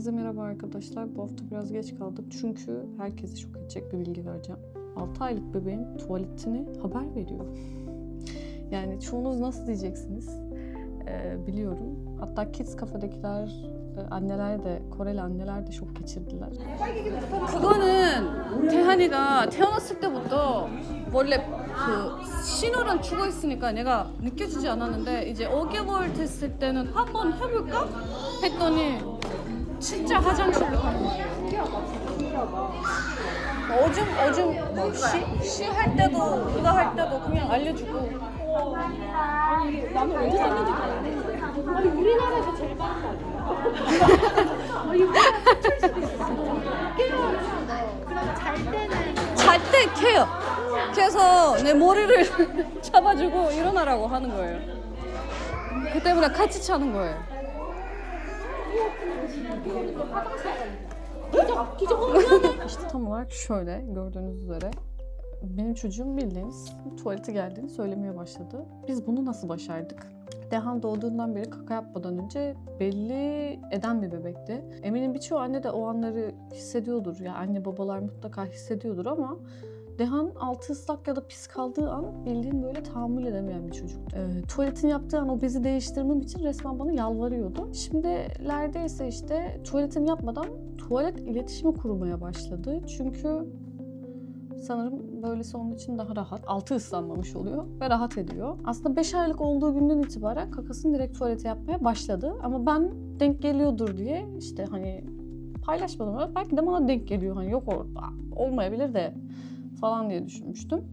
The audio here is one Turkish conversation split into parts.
Herkese merhaba arkadaşlar. Bu hafta biraz geç kaldık çünkü herkesi şok edecek bir bilgi vereceğim. 6 aylık bebeğin tuvaletini haber veriyor. Yani çoğunuz nasıl diyeceksiniz Ee, biliyorum. Hatta Kids Cafe'dekiler e, anneler de, Koreli anneler de şok geçirdiler. 그거는 태한이가 태어났을 때부터 원래 그 신호랑 죽어 있으니까 내가 느껴지지 않았는데 이제 5개월 됐을 때는 한번 해볼까 했더니 진짜 화장실로 가는 거예요. 오줌 오줌 뭐 시 시할 때도 그거 할 때도 그냥 알려주고 아니 이게 나는 언제 쌌는지도 모르겠는데 아니 우리나라에서 제일 빠른 거 아니야? 아니 우리나라 출 수도 있어 깨어나서 그러면 잘 때는 잘 때 캐요. 그래서 내 머리를 잡아주고 일어나라고 하는 거예요. 그 때문에 같이 차는 거예요. İşte tam olarak şöyle gördüğünüz üzere benim çocuğum bildiğiniz tuvalete geldiğini söylemeye başladı. Biz bunu nasıl başardık? Dehan doğduğundan beri kaka yapmadan önce belli eden bir bebekti. Eminim birçok anne de o anları hissediyordur. Ya yani anne babalar mutlaka hissediyordur ama Dehan altı ıslak ya da pis kaldığı an bildiğin böyle tahammül edemeyen bir çocuk. Ee, tuvaletini yaptığı an o bezi değiştirmem için resmen bana yalvarıyordu. Şimdilerde ise işte tuvaletini yapmadan tuvalet iletişimi kurmaya başladı. Çünkü sanırım böylesi onun için daha rahat. Altı ıslanmamış oluyor ve rahat ediyor. Aslında 5 aylık olduğu günden itibaren kakasını direkt tuvalete yapmaya başladı. Ama ben denk geliyordur diye işte hani paylaşmadım. Belki de bana denk geliyor. Hani yok orada olmayabilir de falan diye düşünmüştüm.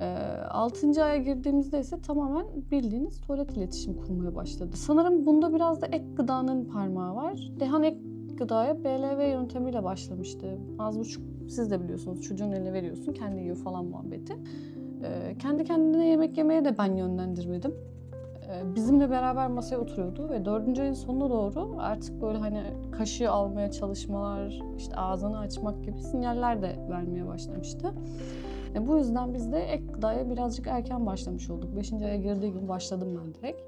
Ee, 6. aya girdiğimizde ise tamamen bildiğiniz tuvalet iletişim kurmaya başladı. Sanırım bunda biraz da ek gıdanın parmağı var. Dehan ek gıdaya BLV yöntemiyle başlamıştı. Az buçuk siz de biliyorsunuz çocuğun eline veriyorsun kendi yiyor falan muhabbeti. Ee, kendi kendine yemek yemeye de ben yönlendirmedim. Ee, bizimle beraber masaya oturuyordu ve dördüncü ayın sonuna doğru artık böyle hani kaşığı almaya çalışmalar, işte ağzını açmak gibi sinyaller de vermeye başlamıştı. E, bu yüzden biz de ek gıdaya birazcık erken başlamış olduk. Beşinci aya girdiği gün başladım ben direkt.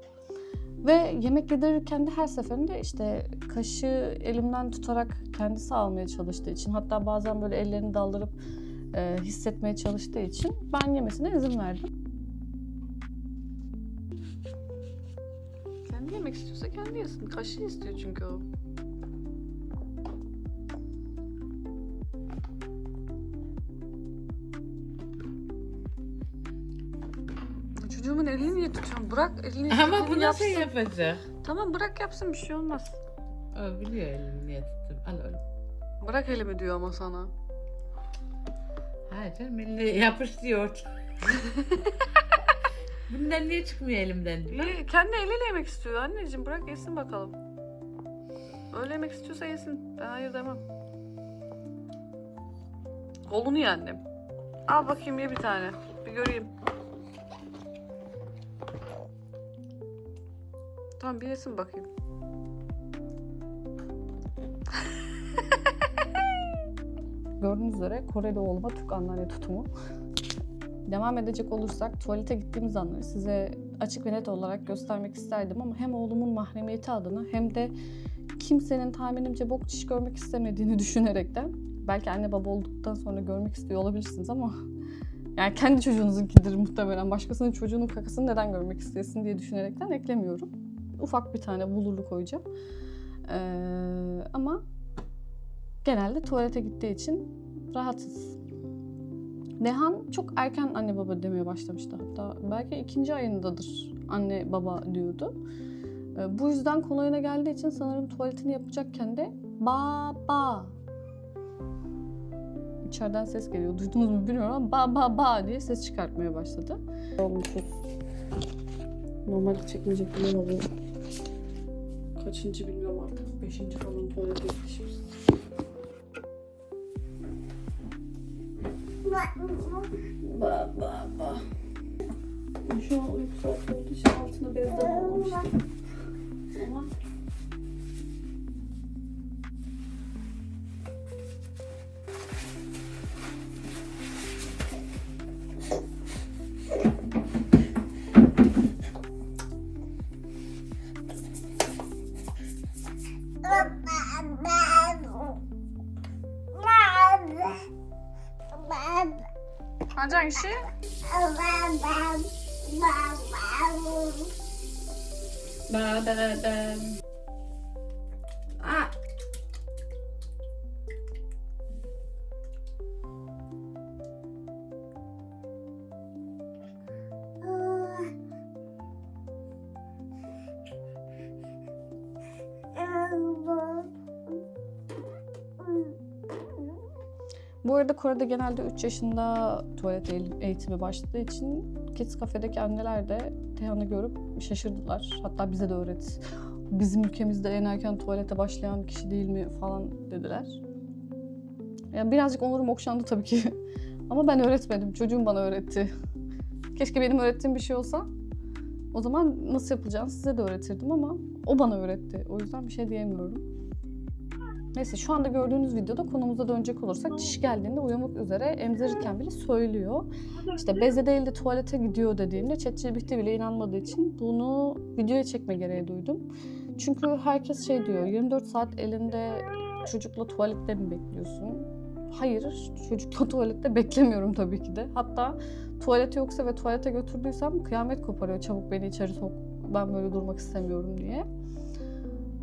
Ve yemek yedirirken de her seferinde işte kaşığı elimden tutarak kendisi almaya çalıştığı için hatta bazen böyle ellerini daldırıp e, hissetmeye çalıştığı için ben yemesine izin verdim. Kendi yemek istiyorsa kendi yesin. Kaşığı istiyor çünkü o. Çocuğumun elini niye tutuyorsun? Bırak elini. Ama elini bu nasıl yapsın. yapacak? Tamam bırak yapsın bir şey olmaz. O biliyor elini niye tuttum. Al oğlum. Bırak elimi diyor ama sana. Hayır canım elini yapış diyor. Bundan niye çıkmıyor elimden. İyi, kendi eliyle yemek istiyor anneciğim. Bırak yesin bakalım. Öyle yemek istiyorsa yesin. Ben hayır demem. Kolunu ye annem. Al bakayım ye bir tane. Bir göreyim. Tamam bir yesin bakayım. Gördüğünüz üzere Koreli oğluma Türk anneanne tutumu. Devam edecek olursak tuvalete gittiğimiz anları size açık ve net olarak göstermek isterdim ama hem oğlumun mahremiyeti adına hem de kimsenin tahminimce bok çiş görmek istemediğini düşünerekten belki anne baba olduktan sonra görmek istiyor olabilirsiniz ama yani kendi çocuğunuzunkidir muhtemelen. Başkasının çocuğunun kakasını neden görmek istesin diye düşünerekten eklemiyorum. Ufak bir tane bulurlu koyacağım. Ee, ama genelde tuvalete gittiği için rahatsız. Nehan çok erken anne baba demeye başlamıştı hatta. Belki ikinci ayındadır anne baba diyordu. Ee, bu yüzden kolayına geldiği için sanırım tuvaletini yapacakken de baba İçeriden ses geliyor. Duydunuz mu bilmiyorum ama ba ba ba diye ses çıkartmaya başladı. Olmuşuz. Normalde çekmeyecektim ama bu kaçıncı bilmiyorum artık. Beşinci falan tuvalete gitmişiz. Ba ba ba. Şu an uyku saati olduğu 화장실? 마다단 Bu arada Kore'de genelde 3 yaşında tuvalet eğ- eğitimi başladığı için Kids Cafe'deki anneler de Tehan'ı görüp şaşırdılar. Hatta bize de öğret. Bizim ülkemizde en erken tuvalete başlayan kişi değil mi falan dediler. Yani birazcık onurum okşandı tabii ki. Ama ben öğretmedim. Çocuğum bana öğretti. Keşke benim öğrettiğim bir şey olsa. O zaman nasıl yapılacağını size de öğretirdim ama o bana öğretti. O yüzden bir şey diyemiyorum. Neyse şu anda gördüğünüz videoda konumuza dönecek olursak çiş geldiğinde uyumak üzere emzirirken bile söylüyor. İşte beze değil de tuvalete gidiyor dediğimde ChatGPT bile inanmadığı için bunu videoya çekme gereği duydum. Çünkü herkes şey diyor 24 saat elinde çocukla tuvalette mi bekliyorsun? Hayır çocukla tuvalette beklemiyorum tabii ki de. Hatta tuvaleti yoksa ve tuvalete götürdüysem kıyamet koparıyor çabuk beni içeri sok ben böyle durmak istemiyorum diye.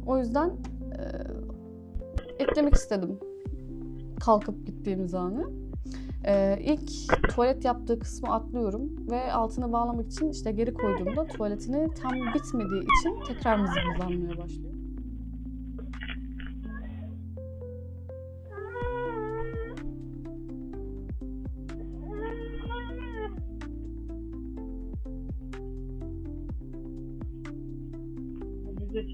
O yüzden e, eklemek istedim kalkıp gittiğimiz anı. Ee, ilk tuvalet yaptığı kısmı atlıyorum ve altına bağlamak için işte geri koyduğumda tuvaletini tam bitmediği için tekrar mızmızlanmaya başlıyor. Bize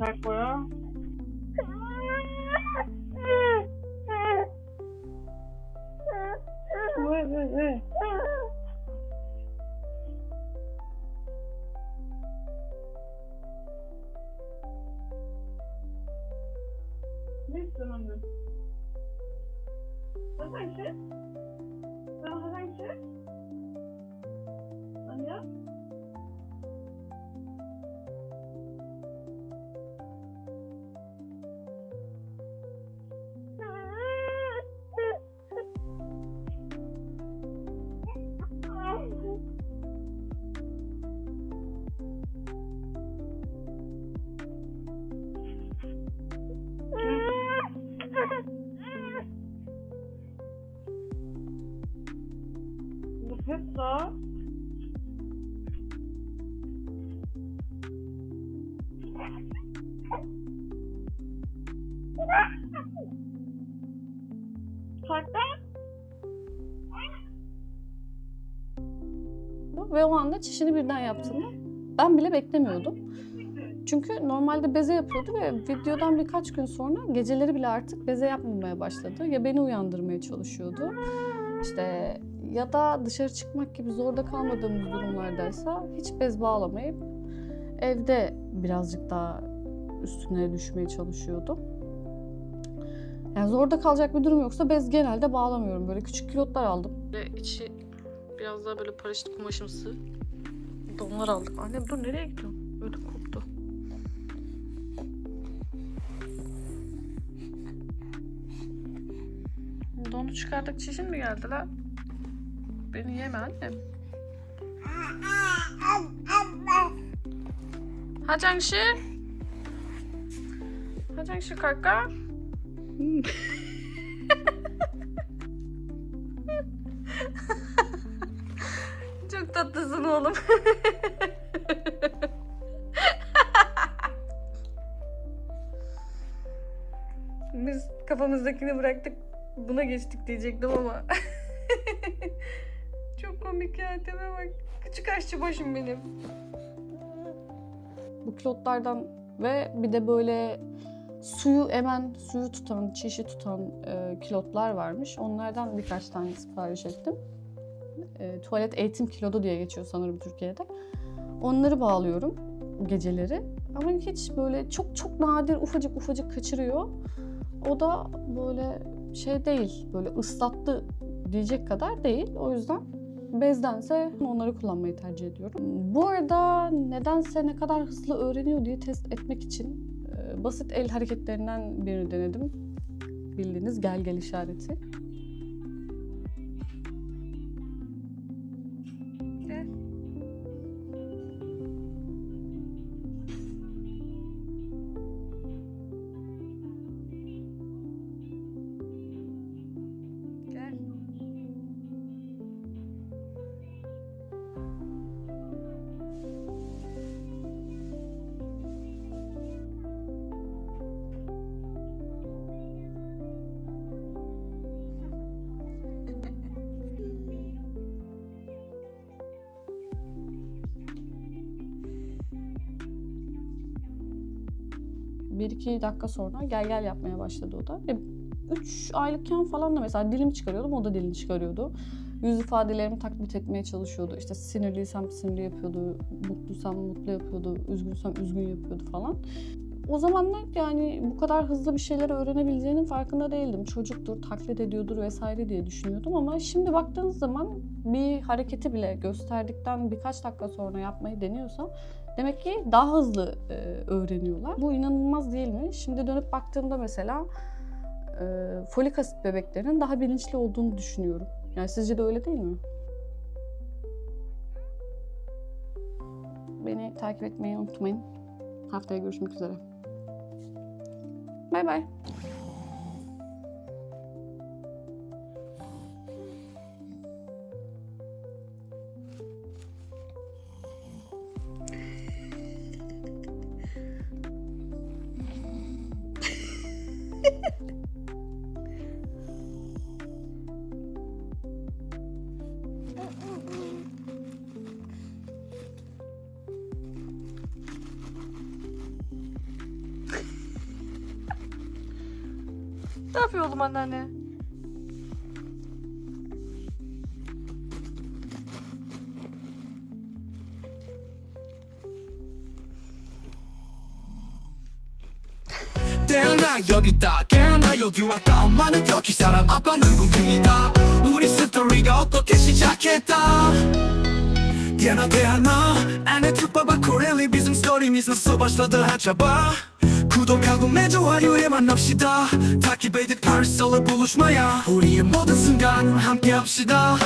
왜, 왜, 왜? Anda çişini birden yaptığını ben bile beklemiyordum. Çünkü normalde beze yapıyordu ve videodan birkaç gün sonra geceleri bile artık beze yapmamaya başladı. Ya beni uyandırmaya çalışıyordu. İşte ya da dışarı çıkmak gibi zorda kalmadığımız durumlardaysa hiç bez bağlamayıp evde birazcık daha üstüne düşmeye çalışıyordu. Yani zorda kalacak bir durum yoksa bez genelde bağlamıyorum. Böyle küçük kilotlar aldım. Ve içi biraz daha böyle paraşüt kumaşımsı donlar aldık. Anne dur nereye gidiyorsun? Ödüm koptu. Donu çıkardık çişin mi geldi lan? Beni yeme anne. Hacangşı. Hacangşı kaka. Çok tatlısın oğlum. Biz kafamızdakini bıraktık buna geçtik diyecektim ama. Çok komik ya teme bak. Küçük aşçı başım benim. Bu kilotlardan ve bir de böyle suyu emen, suyu tutan, çişi tutan e, kilotlar varmış. Onlardan birkaç tane sipariş ettim. E, tuvalet eğitim kilodu diye geçiyor sanırım Türkiye'de. Onları bağlıyorum geceleri. Ama hiç böyle çok çok nadir ufacık ufacık kaçırıyor. O da böyle şey değil, böyle ıslattı diyecek kadar değil. O yüzden bezdense onları kullanmayı tercih ediyorum. Bu arada nedense ne kadar hızlı öğreniyor diye test etmek için e, basit el hareketlerinden birini denedim. Bildiğiniz gel gel işareti. 1-2 dakika sonra gel gel yapmaya başladı o da. E, 3 aylıkken falan da mesela dilimi çıkarıyordum, o da dilini çıkarıyordu. Yüz ifadelerimi taklit etmeye çalışıyordu. İşte sinirliysem sinirli yapıyordu, mutluysam mutlu yapıyordu, üzgünsem üzgün yapıyordu falan. O zamanlar yani bu kadar hızlı bir şeyler öğrenebileceğinin farkında değildim. Çocuktur, taklit ediyordur vesaire diye düşünüyordum ama şimdi baktığınız zaman bir hareketi bile gösterdikten birkaç dakika sonra yapmayı deniyorsam Demek ki daha hızlı e, öğreniyorlar. Bu inanılmaz değil mi? Şimdi dönüp baktığımda mesela e, folik asit bebeklerin daha bilinçli olduğunu düşünüyorum. Yani sizce de öyle değil mi? Beni takip etmeyi unutmayın. Haftaya görüşmek üzere. 拜拜。Ne yapıyor oğlum anneanne? 태어나 여기 있다 깨어나 여기 왔다 엄마는 터키 사람 아빠는 군중이다 우리 스토리가 어떻게 시작했다 Yana 태어나 안에 특파바 코렐리 비즘 스토리 미소서 başladı her çaba 구독하고 내 좋아요에 만납시다. 타키베이드 파리솔로 buluşmaya 우리의 모든 순간을 함께 합시다